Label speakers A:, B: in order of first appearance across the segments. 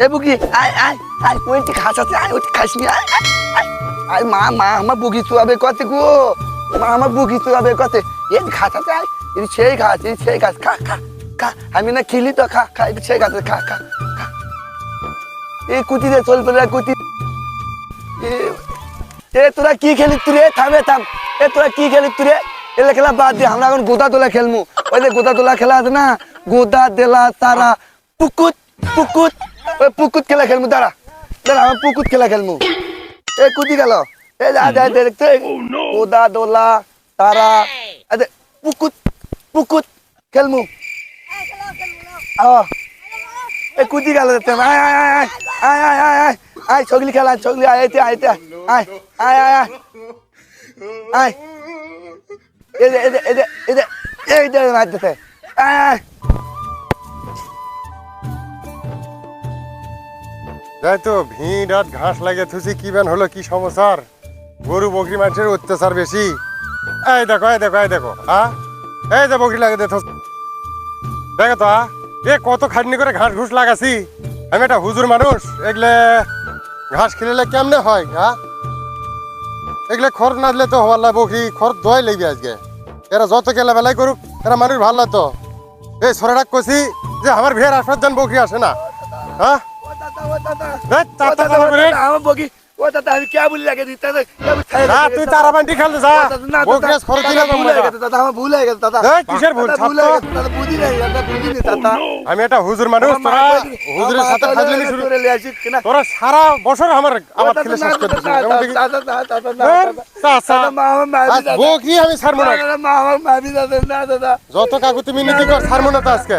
A: এ বুকি আয় আছে খাস মা মা আমার চুয়াবে কতে গো। মা আমার বুকি চুয়াবে কতে। এই ঘাস আছে সেই সেই খা খা খা। আমি না খেলি তো, খা খা সেই খা খা কুটি এ- তোরা কি খেলি তুই থামে থাম। এ, তোরা কি খেলি তুই এলে খেলা বাদ দে, আমরা এখন গোদা তোলা খেলমু। ওই যে গোদা তোলা খেলা আছে না? গোদা দেলা তারা পুকুত পুকুত। ওই পুকুত খেলা খেলমু দাঁড়া দাঁড়া আমার পুকুত খেলা খেলমু এ কুদি গেল এ যা যা দেখতে গোদা দোলা তারা আরে পুকুত পুকুত খেলমু আহ এ কুদি গেল দেখতে আয় আয় আয় আয় আয় আয় আয় আয় ছগলি খেলা ছগলি আয় আয় এতে আয় আয় আয় আয় আয় এদে এদে এদে এদে এইটা মারতেছে আয় আয়
B: তাই তো ভিড় আর ঘাস লাগে থুসি কি বেন হলো, কি সমস্যার? গরু, বকরি মানুষের অত্যাচার বেশি। এই দেখো এই দেখো এই দেখো হ্যাঁ এই যে বকরি লাগে দেখো দেখো তো? এ কত খাটনি করে ঘাস ঘুষ লাগাছি। আমি একটা হুজুর মানুষ, এগুলো ঘাস খেলে কেমনে হয় হ্যাঁ এগুলো খড় না দিলে তো হওয়ার বকরি, খড় দোয়াই লাগবে আজকে। এরা যত কেলা বেলাই করুক, এরা মানুষ ভালো তো। এই সরাটা কষি যে, আমার ভিড় আসার জন্য বকরি আসে না হ্যাঁ
A: আমার বগি। ও দাদা আমি কে বলি লাগে দিতে?
B: না তুই তারাবান্টি খেলতে যা। বকরিয়াস খরচ দিলে কম না
A: দাদা আমার ভুল হয়ে গেছে দাদা।
B: এই, কিসের ভুল?
A: ভুল হয়ে গেছে দাদা বুঝি নাই দাদা বুঝি নি দাদা।
B: আমি একটা হুজুর মানুষ তোরা হুজুরের সাথে ফাজলামি শুরু তোরা সারা বছর আমার খেলে শেষ করে দিছিস এমন দেখি আমি ছাড়বো না। যত কাকুতি মিনতি কর ছাড়বো না তো আজকে।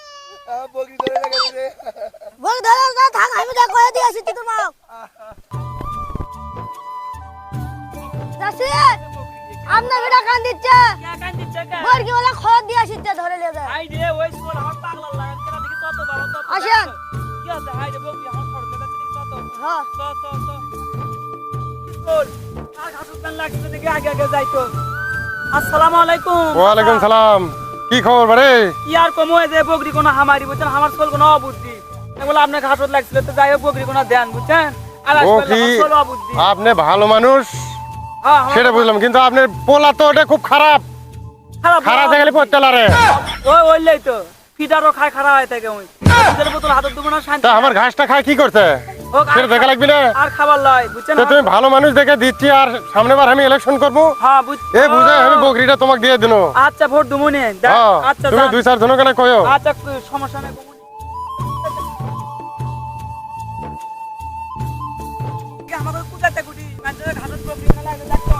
B: বগি ধরে লাগাইছে বগি ধরে না থাক আমি যা কয়ে দিয়েছি তোর মা রাশিদ আপনার বেটা কান দিচ্ছে? কান দিচ্ছে বর্গি ওলা খড় দিয়েছি ধরে
C: নিয়ে যায় আই রে ওই স্কুল আমার পাগলা লাগে কেন দেখি তত ভালো তত আসেন। কি আছে? আই রে বগি আমার খড় দিতে দেখি তত। হ্যাঁ তো তো তো। স্কুল আর হাসুন লাগছে নাকি আগে আগে যাইতো।
D: আসসালামু আলাইকুম।
B: ওয়া আলাইকুম সালাম। কি খবর বারে?
D: কি আর কমো যে বকরি কোনো হামারি বুঝছেন? আমার সোল কোনো অবুদ্ধি। এগুলো আপনার ঘাটত লাগছিল তো যাই হোক বকরি কোনো দেন বুঝছেন?
B: আপনি ভালো মানুষ?
D: হ্যাঁ,
B: সেটা বুঝলাম কিন্তু আপনার পোলা তো ওটা খুব খারাপ।
D: খারাপ
B: খারাপ
D: বলা-
B: দেখালে পড়তে লারে
D: ওই ওইলেই তো। ফিটারও খায় খারাপ হয়ে থাকে ওই। বোতল হাতে দেবো না শান্তি
B: তা আমার ঘাসটা খায় কি
D: আর
B: সেটা দেখা লাগবে না?
D: আর খাবার লয় বুঝছেন
B: তো তুমি ভালো মানুষ দেখে দিচ্ছি আর সামনে বার আমি ইলেকশন করব।
D: হ্যাঁ
B: এ বুঝে আমি বকরিটা তোমাকে দিয়ে দিনো
D: আচ্ছা ভোট দেবো নে
B: হ্যাঁ
D: আচ্ছা
B: তুমি দুই চার জনের কেন কয়ো?
D: আচ্ছা সমস্যা নেই কমুনি। কি কুটি? মানুষের ঘাসের বকরি না দেখো।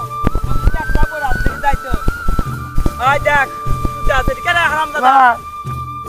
D: আমি একটা করে থেকে যাইতো। আয় দেখ কুদা আছে কেন হারাম দাদা
A: এ বকরি-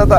A: দাদা